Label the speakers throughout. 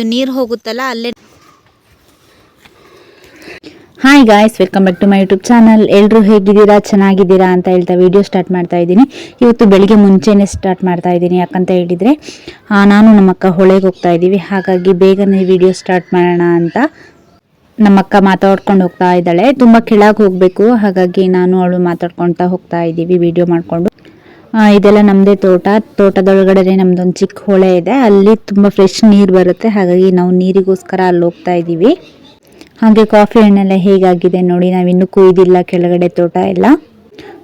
Speaker 1: ಇದು ನೀರು ಹೋಗುತ್ತಲ್ಲ, ಅಲ್ಲೇ
Speaker 2: hi guys welcome back to my YouTube channel ಎಲ್ಲರೂ ಹೇಗಿದ್ದೀರಾ? ಚೆನ್ನಾಗಿದ್ದೀರಾ ಅಂತ ಹೇಳ್ತಾ ವಿಡಿಯೋ ಸ್ಟಾರ್ಟ್ ಮಾಡ್ತಾ ಇದ್ದೀನಿ. ಇವತ್ತು ಬೆಳಿಗ್ಗೆ ಮುಂಚೆನೇ ಸ್ಟಾರ್ಟ್ ಮಾಡ್ತಾ ಇದ್ದೀನಿ. ಯಾಕಂತ ಹೇಳಿದರೆ ನಾನು ನಮ್ಮ ಅಕ್ಕ ಹೊಳೆಗೆ ಹೋಗ್ತಾ ಇದ್ದೀವಿ. ಹಾಗಾಗಿ ಬೇಗನೆ ವಿಡಿಯೋ ಸ್ಟಾರ್ಟ್ ಮಾಡೋಣ ಅಂತ ನಮ್ಮಕ್ಕ ಮಾತಾಡ್ಕೊಂಡು ಹೋಗ್ತಾ ಇದ್ದಾಳೆ. ತುಂಬ ಕೆಳಗೆ ಹೋಗಬೇಕು. ಹಾಗಾಗಿ ನಾನು ಅವಳು ಮಾತಾಡ್ಕೊಳ್ತಾ ಹೋಗ್ತಾ ಇದ್ದೀವಿ ವಿಡಿಯೋ ಮಾಡಿಕೊಂಡು. ಇದೆಲ್ಲ ನಮ್ಮದೇ ತೋಟ. ತೋಟದೊಳಗಡೆ ನಮ್ದೊಂದು ಚಿಕ್ಕ ಹೊಳೆ ಇದೆ. ಅಲ್ಲಿ ತುಂಬ ಫ್ರೆಶ್ ನೀರು ಬರುತ್ತೆ. ಹಾಗಾಗಿ ನಾವು ನೀರಿಗೋಸ್ಕರ ಅಲ್ಲಿ ಹೋಗ್ತಾ ಇದ್ದೀವಿ. ಹಾಗೆ ಕಾಫಿ ಹಣ್ಣೆಲ್ಲ ಹೇಗಾಗಿದೆ ನೋಡಿ. ನಾವಿನ್ನೂ ಕುಯ್ದಿಲ್ಲ ಕೆಳಗಡೆ ತೋಟ ಎಲ್ಲ.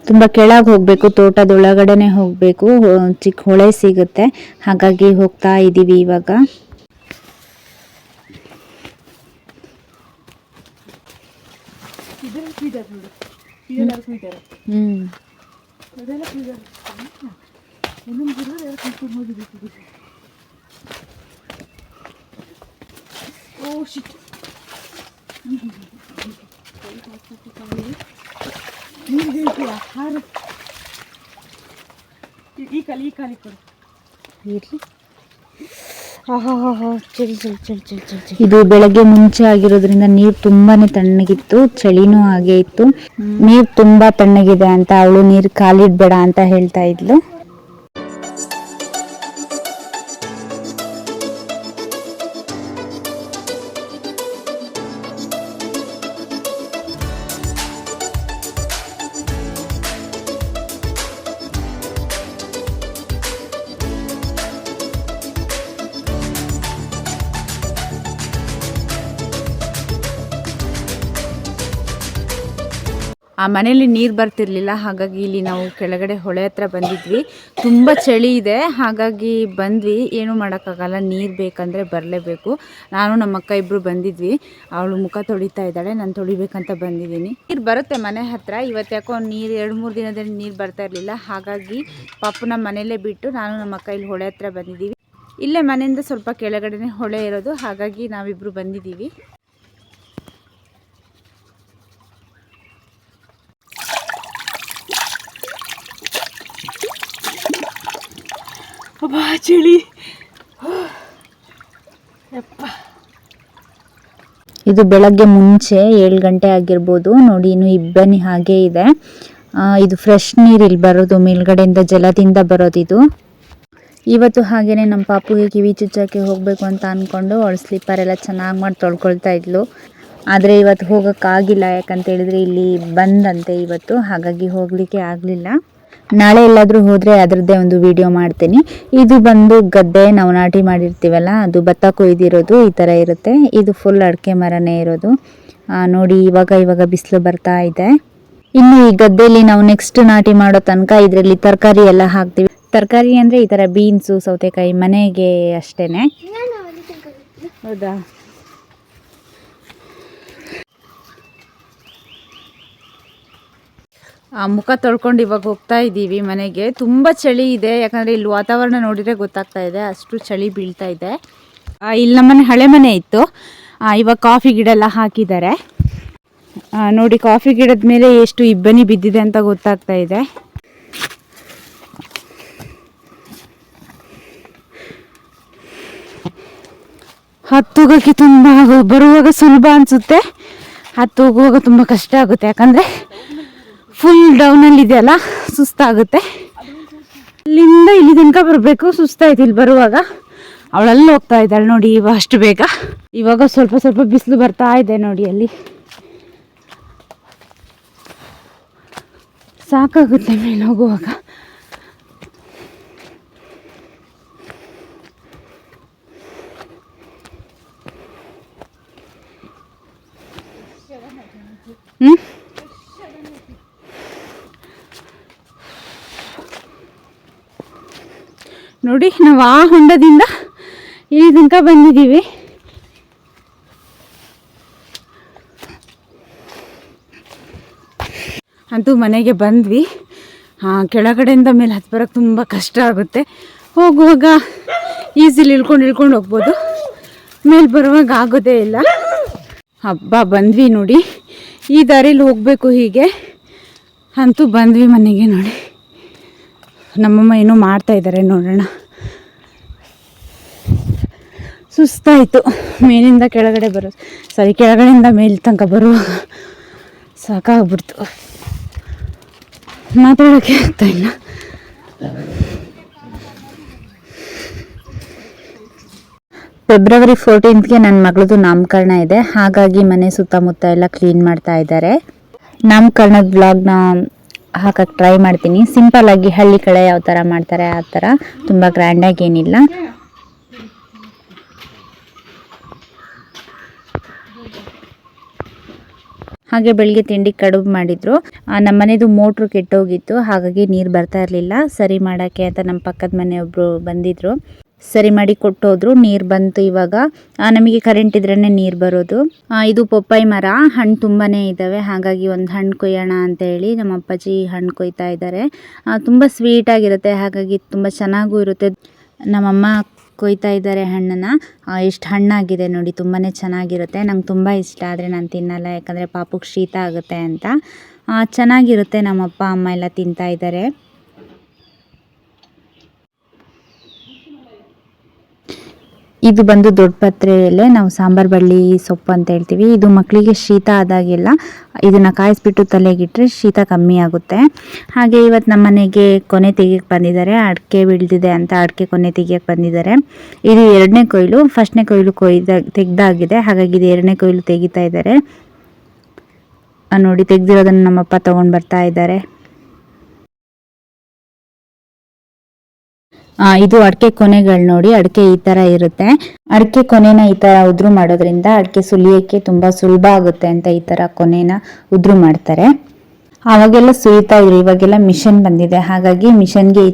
Speaker 2: ತುಂಬ ಕೆಳಗೆ ಹೋಗಬೇಕು ತೋಟದೊಳಗಡೆನೆ ಹೋಗಬೇಕು. ಚಿಕ್ಕ ಹೊಳೆ ಸಿಗುತ್ತೆ. ಹಾಗಾಗಿ ಹೋಗ್ತಾ ಇದ್ದೀವಿ ಇವಾಗ. ಹ್ಮ್
Speaker 3: ಈ ಕಾಲಿ ಈ ಕಾಲಿ ಕೊಡು
Speaker 2: ಇರ್ಲಿ. ಇದು ಬೆಳಗ್ಗೆ ಮುಂಚೆ ಆಗಿರೋದ್ರಿಂದ ನೀರು ತುಂಬಾನೇ ತಣ್ಣಗಿತ್ತು ಚಳಿನೂ ಹಾಗೆ ಇತ್ತು. ನೀರು ತುಂಬಾ ತಣ್ಣಗಿದೆ ಅಂತ ಅವಳು ನೀರು ಕಾಲಿಡ್ಬೇಡ ಅಂತ ಹೇಳ್ತಾ ಇದ್ಲು.
Speaker 1: ಆ ಮನೇಲಿ ನೀರು ಬರ್ತಿರ್ಲಿಲ್ಲ, ಹಾಗಾಗಿ ಇಲ್ಲಿ ನಾವು ಕೆಳಗಡೆ ಹೊಳೆ ಹತ್ರ ಬಂದಿದ್ವಿ. ತುಂಬ ಚಳಿ ಇದೆ, ಹಾಗಾಗಿ ಬಂದ್ವಿ. ಏನು ಮಾಡೋಕ್ಕಾಗಲ್ಲ, ನೀರು ಬೇಕಂದರೆ ಬರಲೇಬೇಕು. ನಾನು ನಮ್ಮ ಅಕ್ಕ ಇಬ್ಬರು ಬಂದಿದ್ವಿ. ಅವಳು ಮುಖ ತೊಳಿತಾ ಇದ್ದಾಳೆ, ನಾನು ತೊಳಿಬೇಕಂತ ಬಂದಿದ್ದೀನಿ. ನೀರು ಬರುತ್ತೆ ಮನೆ ಹತ್ರ. ಇವತ್ತು ಯಾಕೋ ನೀರು, ಎರಡು, ಮೂರು ದಿನದಲ್ಲಿ ನೀರು ಬರ್ತಾ ಇರಲಿಲ್ಲ. ಹಾಗಾಗಿ ಪಾಪುನ ಮನೆಯಲ್ಲೇ ಬಿಟ್ಟು ನಾನು ನಮ್ಮ ಅಕ್ಕ ಇಲ್ಲಿ ಹೊಳೆ ಹತ್ರ ಬಂದಿದ್ದೀವಿ. ಇಲ್ಲೇ ಮನೆಯಿಂದ ಸ್ವಲ್ಪ ಕೆಳಗಡೆ ಹೊಳೆ ಇರೋದು, ಹಾಗಾಗಿ ನಾವಿಬ್ಬರು ಬಂದಿದ್ದೀವಿ.
Speaker 3: ಅಬ್ಬಾ, ಚಳಿ.
Speaker 2: ಇದು ಬೆಳಗ್ಗೆ ಮುಂಚೆ ಏಳು ಗಂಟೆ ಆಗಿರ್ಬೋದು. ನೋಡಿ, ಇನ್ನು ಇಬ್ಬನಿ ಹಾಗೆ ಇದೆ. ಇದು ಫ್ರೆಶ್ ನೀರು ಇಲ್ಲಿ ಬರೋದು, ಮೇಲ್ಗಡೆಯಿಂದ ಜಲದಿಂದ ಬರೋದು ಇದು. ಇವತ್ತು ಹಾಗೇನೆ ನಮ್ಮ ಪಾಪುಗೆ ಕಿವಿ ಚುಚ್ಚಕ್ಕೆ ಹೋಗಬೇಕು ಅಂತ ಅಂದ್ಕೊಂಡು ಅವಳು ಸ್ಲೀಪರ್ ಎಲ್ಲ ಚೆನ್ನಾಗಿ ಮಾಡಿ ತೊಳ್ಕೊಳ್ತಾ ಇದ್ಲು. ಆದರೆ ಇವತ್ತು ಹೋಗೋಕ್ಕಾಗಿಲ್ಲ ಯಾಕಂತೇಳಿದರೆ ಇಲ್ಲಿ ಬಂದಂತೆ ಇವತ್ತು. ಹಾಗಾಗಿ ಹೋಗಲಿಕ್ಕೆ ಆಗಲಿಲ್ಲ. ನಾಳೆ ಎಲ್ಲಾದರೂ ಹೋದರೆ ಅದರದ್ದೇ ಒಂದು ವಿಡಿಯೋ ಮಾಡ್ತೀನಿ. ಇದು ಬಂದು ಗದ್ದೆ ನಾವು ನಾಟಿ ಮಾಡಿರ್ತೀವಲ್ಲ ಅದು ಭತ್ತ ಕೊಯ್ದಿರೋದು ಈ ಥರ ಇರುತ್ತೆ. ಇದು ಫುಲ್ ಅಡಿಕೆ ಮರನೇ ಇರೋದು. ನೋಡಿ ಇವಾಗ ಇವಾಗ ಬಿಸಿಲು ಬರ್ತಾ ಇದೆ. ಇನ್ನು ಈ ಗದ್ದೆಯಲ್ಲಿ ನಾವು ನೆಕ್ಸ್ಟ್ ನಾಟಿ ಮಾಡೋ ತನಕ ಇದರಲ್ಲಿ ತರಕಾರಿ ಎಲ್ಲ ಹಾಕ್ತೀವಿ. ತರಕಾರಿ ಅಂದರೆ ಈ ಥರ ಬೀನ್ಸು ಸೌತೆಕಾಯಿ ಮನೆಗೆ ಅಷ್ಟೇ
Speaker 1: ಹೌದಾ? ಮುಖ ತೊಳ್ಕೊಂಡು ಇವಾಗ ಹೋಗ್ತಾ ಇದ್ದೀವಿ ಮನೆಗೆ. ತುಂಬ ಚಳಿ ಇದೆ, ಯಾಕಂದರೆ ಇಲ್ಲಿ ವಾತಾವರಣ ನೋಡಿದರೆ ಗೊತ್ತಾಗ್ತಾ ಇದೆ, ಅಷ್ಟು ಚಳಿ ಬೀಳ್ತಾ ಇದೆ. ಇಲ್ಲಿ ನಮ್ಮನೆ ಹಳೆ ಮನೆ ಇತ್ತು. ಇವಾಗ ಕಾಫಿ ಗಿಡ ಎಲ್ಲ ಹಾಕಿದ್ದಾರೆ. ನೋಡಿ, ಕಾಫಿ ಗಿಡದ ಮೇಲೆ ಎಷ್ಟು ಇಬ್ಬನಿ ಬಿದ್ದಿದೆ ಅಂತ ಗೊತ್ತಾಗ್ತಾ ಇದೆ. ಹತ್ತೋಗೋಕ್ಕೆ ತುಂಬ, ಬರುವಾಗ ಸುಲಭ ಅನಿಸುತ್ತೆ. ಹತ್ತು ಹೋಗುವಾಗ ತುಂಬ ಕಷ್ಟ ಆಗುತ್ತೆ, ಯಾಕಂದರೆ ಫುಲ್ ಡೌನಲ್ಲಿ ಇದೆಯಲ್ಲ ಸುಸ್ತಾಗುತ್ತೆ. ಇಲ್ಲಿಂದ ಇಲ್ಲಿ ತನಕ ಬರಬೇಕು, ಸುಸ್ತಾಯ್ತು ಇಲ್ಲಿ ಬರುವಾಗ. ಅವಳಲ್ಲಿ ಹೋಗ್ತಾ ಇದ್ದಾಳೆ ನೋಡಿ ಇವಾಗ ಅಷ್ಟು ಬೇಗ. ಇವಾಗ ಸ್ವಲ್ಪ ಸ್ವಲ್ಪ ಬಿಸಿಲು ಬರ್ತಾ ಇದೆ ನೋಡಿ ಅಲ್ಲಿ. ಸಾಕಾಗುತ್ತೆ ಮೇಲೆ ಹೋಗುವಾಗ. ಹ್ಞೂ ನೋಡಿ, ನಾವು ಆ ಹೊಂಡದಿಂದ ಇಲ್ಲಿ ತನಕ ಬಂದಿದ್ದೀವಿ. ಅಂತೂ ಮನೆಗೆ ಬಂದ್ವಿ. ಕೆಳಗಡೆಯಿಂದ ಮೇಲೆ ಹತ್ತು ಬರೋಕ್ಕೆ ತುಂಬ ಕಷ್ಟ ಆಗುತ್ತೆ. ಹೋಗುವಾಗ ಈಸಿಲಿ ಇಳ್ಕೊಂಡು ಇಳ್ಕೊಂಡು ಹೋಗ್ಬೋದು. ಮೇಲೆ ಬರುವಾಗ ಆಗೋದೇ ಇಲ್ಲ. ಹಬ್ಬ ಬಂದ್ವಿ ನೋಡಿ. ಈ ದಾರಿಲಿ ಹೋಗಬೇಕು ಹೀಗೆ. ಅಂತೂ ಬಂದ್ವಿ ಮನೆಗೆ ನೋಡಿ. ನಮ್ಮಮ್ಮ ಏನೋ ಮಾಡ್ತಾ ಇದ್ದಾರೆ ನೋಡೋಣ. ಸುಸ್ತಾಯಿತು. ಮೇಲಿಂದ ಕೆಳಗಡೆ ಬರೋ ಸಾರಿ ಕೆಳಗಡೆಯಿಂದ ಮೇಲ್ ತನಕ ಬರುವಾಗ ಸಾಕಾಗ್ಬಿಡ್ತು. ಮಾತಾಡೋಕ್ಕೆ ಆಗ್ತಾ ಇಲ್ಲ.
Speaker 2: ಫೆಬ್ರವರಿ ಫೋರ್ಟೀನ್ತ್ಗೆ ನನ್ನ ಮಗಳದು ನಾಮಕರಣ ಇದೆ. ಹಾಗಾಗಿ ಮನೆ ಸುತ್ತಮುತ್ತ ಎಲ್ಲ ಕ್ಲೀನ್ ಮಾಡ್ತಾ ಇದ್ದಾರೆ. ನಾಮಕರಣದ ವ್ಲಾಗ್ನ ಹಾಕಕ್ಕೆ ಟ್ರೈ ಮಾಡ್ತೀನಿ. ಸಿಂಪಲ್ ಆಗಿ ಹಳ್ಳಿ ಕಡೆ ಯಾವ ಥರ ಮಾಡ್ತಾರೆ ಆ ಥರ ತುಂಬ ಗ್ರ್ಯಾಂಡಾಗಿ ಏನಿಲ್ಲ. ಹಾಗೆ ಬೆಳಿಗ್ಗೆ ತಿಂಡಿ ಕಡುಬು ಮಾಡಿದ್ರು. ನಮ್ಮ ಮನೆದು ಮೋಟ್ರು ಕೆಟ್ಟೋಗಿತ್ತು, ಹಾಗಾಗಿ ನೀರು ಬರ್ತಾ ಇರಲಿಲ್ಲ. ಸರಿ ಮಾಡೋಕ್ಕೆ ಅಂತ ನಮ್ಮ ಪಕ್ಕದ ಮನೆಯೊಬ್ಬರು ಬಂದಿದ್ರು. ಸರಿ ಮಾಡಿ ಕೊಟ್ಟೋದ್ರು, ನೀರು ಬಂತು ಇವಾಗ. ನಮಗೆ ಕರೆಂಟ್ ಇದ್ರೇ ನೀರು ಬರೋದು. ಇದು ಪಪ್ಪಾಯಿ ಮರ ಹಣ್ಣು ತುಂಬಾ ಇದ್ದಾವೆ ಹಾಗಾಗಿ ಒಂದು ಹಣ್ಣು ಕೊಯ್ಯೋಣ ಅಂತ ಹೇಳಿ ನಮ್ಮ ಅಪ್ಪಾಜಿ ಹಣ್ಣು ಕೊಯ್ತಾ ಇದ್ದಾರೆ ತುಂಬ ಸ್ವೀಟಾಗಿರುತ್ತೆ ಹಾಗಾಗಿ ತುಂಬ ಚೆನ್ನಾಗೂ ಇರುತ್ತೆ. ನಮ್ಮಮ್ಮ ಕೊಯ್ತಾ ಇದ್ದಾರೆ ಹಣ್ಣನ್ನು. ಎಷ್ಟು ಹಣ್ಣಾಗಿದೆ ನೋಡಿ ತುಂಬಾ ಚೆನ್ನಾಗಿರುತ್ತೆ. ನಂಗೆ ತುಂಬ ಇಷ್ಟ, ಆದರೆ ನಾನು ತಿನ್ನಲ್ಲ. ಯಾಕಂದರೆ ಪಾಪಕ್ಕೆ ಶೀತ ಆಗುತ್ತೆ ಅಂತ. ಚೆನ್ನಾಗಿರುತ್ತೆ ನಮ್ಮಪ್ಪ, ಅಮ್ಮ ಎಲ್ಲ ತಿಂತಾ ಇದ್ದಾರೆ ಇದು ಬಂದು ದೊಡ್ಡ ಪತ್ರೆಯಲ್ಲೇ ನಾವು ಸಾಂಬಾರ್, ಬಳ್ಳಿ, ಸೊಪ್ಪು ಅಂತ ಹೇಳ್ತೀವಿ. ಇದು ಮಕ್ಕಳಿಗೆ ಶೀತ ಆದಾಗೆಲ್ಲ ಇದನ್ನು ಕಾಯಿಸ್ಬಿಟ್ಟು ತಲೆಗಿಟ್ರೆ ಶೀತ ಕಮ್ಮಿ ಆಗುತ್ತೆ. ಹಾಗೆ ಇವತ್ತು ನಮ್ಮ ಮನೆಗೆ ಕೊನೆ ತೆಗಿಯಕ್ಕೆ ಬಂದಿದ್ದಾರೆ. ಅಡಿಕೆ ಬೀಳ್ದಿದೆ ಅಂತ ಅಡಿಕೆ ಕೊನೆ ತೆಗಿಯಕ್ಕೆ ಬಂದಿದ್ದಾರೆ. ಇದು ಎರಡನೇ ಕೊಯ್ಲು, ಫಸ್ಟ್ನೇ ಕೊಯ್ಲು ಕೊಯ್ದ, ತೆಗ್ದಾಗಿದೆ. ಹಾಗಾಗಿ ಇದು ಎರಡನೇ ಕೊಯ್ಲು ತೆಗಿತಾ ಇದ್ದಾರೆ. ನೋಡಿ, ತೆಗ್ದಿರೋದನ್ನು ನಮ್ಮಪ್ಪ ತೊಗೊಂಡು ಬರ್ತಾ ಇದ್ದಾರೆ. ಇದು ಅಡಿಕೆ ಕೊನೆಗಳು ನೋಡಿ, ಅಡಿಕೆ ಈ ತರ ಇರುತ್ತೆ. ಅಡಿಕೆ ಕೊನೆನ ಈ ತರ ಉದ್ರು ಮಾಡೋದ್ರಿಂದ ಅಡಿಕೆ ಸುಲಿಯಕ್ಕೆ ತುಂಬಾ ಸುಲಭ ಆಗುತ್ತೆ ಅಂತ ಈ ತರ ಕೊನೆನ ಉದ್ರು ಮಾಡ್ತಾರೆ. ಅವಾಗೆಲ್ಲ ಸುಲಿತಾ ಇದ್ರು ಇವಾಗೆಲ್ಲ ಮಿಷನ್ ಬಂದಿದೆ. ಹಾಗಾಗಿ ಮಿಷನ್ಗೆ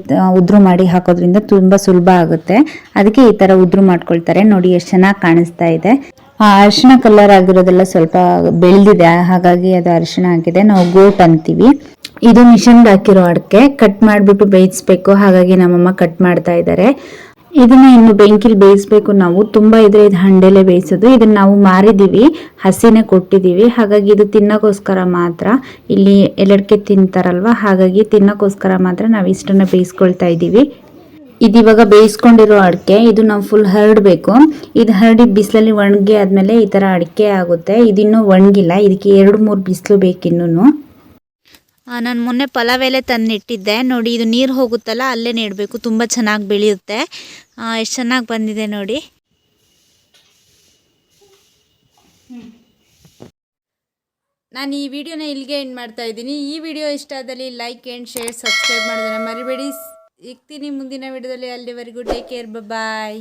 Speaker 2: ಉದ್ರು ಮಾಡಿ ಹಾಕೋದ್ರಿಂದ ತುಂಬಾ ಸುಲಭ ಆಗುತ್ತೆ. ಅದಕ್ಕೆ ಈ ತರ ಉದ್ರು ಮಾಡ್ಕೊಳ್ತಾರೆ. ನೋಡಿ, ಎಷ್ಟು ಚೆನ್ನಾಗಿ ಕಾಣಿಸ್ತಾ ಇದೆ. ಆ ಅರಿಶಿಣ ಕಲರ್ ಆಗಿರೋದೆಲ್ಲ ಸ್ವಲ್ಪ ಬೆಳೆದಿದೆ, ಹಾಗಾಗಿ ಅದು ಅರಿಶಿಣ ಆಗಿದೆ ನಾವು ಗೋಟ್ ಅಂತೀವಿ. ಇದು ಮಿಷನ್ಗೆ ಹಾಕಿರೋ ಅಡಿಕೆ. ಕಟ್ ಮಾಡಿಬಿಟ್ಟು ಬೇಯಿಸ್ಬೇಕು. ಹಾಗಾಗಿ ನಮ್ಮಮ್ಮ ಕಟ್ ಮಾಡ್ತಾ ಇದ್ದಾರೆ ಇದನ್ನ ಇನ್ನು ಬೆಂಕಿಲಿ ಬೇಯಿಸ್ಬೇಕು ನಾವು. ತುಂಬಾ ಇದ್ರೆ ಇದು ಹಂಡೆಲೆ ಬೇಯಿಸೋದು. ಇದನ್ನ ನಾವು ಮಾರಿದೀವಿ. ಹಸಿನೇ ಕೊಟ್ಟಿದೀವಿ. ಹಾಗಾಗಿ ಇದು ತಿನ್ನೋಕ್ಕೋಸ್ಕರ ಮಾತ್ರ. ಇಲ್ಲಿ ಎಲ್ಲಡಿಕೆ ತಿಂತಾರಲ್ವಾ? ಹಾಗಾಗಿ ತಿನ್ನೋಕ್ಕೋಸ್ಕರ ಮಾತ್ರ ನಾವು ಇಷ್ಟನ್ನ ಬೇಯಿಸ್ಕೊಳ್ತಾ ಇದ್ದೀವಿ ಇದು ಇವಾಗ ಬೇಯಿಸ್ಕೊಂಡಿರೋ ಅಡಿಕೆ, ಇದು ನಾವು ಫುಲ್ ಹರಡಬೇಕು. ಇದು ಹರಡಿ ಬಿಸಿಲಲ್ಲಿ ಒಣಗಿ ಆದಮೇಲೆ ಈ ಥರ ಅಡಿಕೆ ಆಗುತ್ತೆ. ಇದಿನ್ನೂ ಒಣಗಿಲ್ಲ, ಇದಕ್ಕೆ ಎರಡು ಮೂರು ಬಿಸಿಲು ಬೇಕಿನ್ನೂ ನಾನು ಮೊನ್ನೆ ಪಲಾವ್ ಎಲೆ ತಂದಿಟ್ಟಿದ್ದೆ. ನೋಡಿ, ಇದು ನೀರು ಹೋಗುತ್ತಲ್ಲ, ಅಲ್ಲೇ ನೆಡಬೇಕು. ತುಂಬ ಚೆನ್ನಾಗಿ ಬೆಳೆಯುತ್ತೆ. ಎಷ್ಟು ಚೆನ್ನಾಗಿ ಬಂದಿದೆ ನೋಡಿ.
Speaker 1: ನಾನು ಈ ವಿಡಿಯೋನ ಇಲ್ಲಿಗೆ ಎಂಡ್ ಮಾಡ್ತಾ ಇದ್ದೀನಿ. ಈ ವಿಡಿಯೋ ಇಷ್ಟ ಆದಲ್ಲಿ ಲೈಕ್ ಆ್ಯಂಡ್ ಶೇರ್ ಸಬ್ಸ್ಕ್ರೈಬ್ ಮಾಡೋದನ್ನ ಮರಿಬೇಡಿ. ಸಿಗ್ತೀನಿ ಮುಂದಿನ ವಿಡಿಯೋದಲ್ಲಿ. ಅಲ್ಲಿವರೆಗೂ ಟೇಕ್ ಕೇರ್ ಬಾಯ್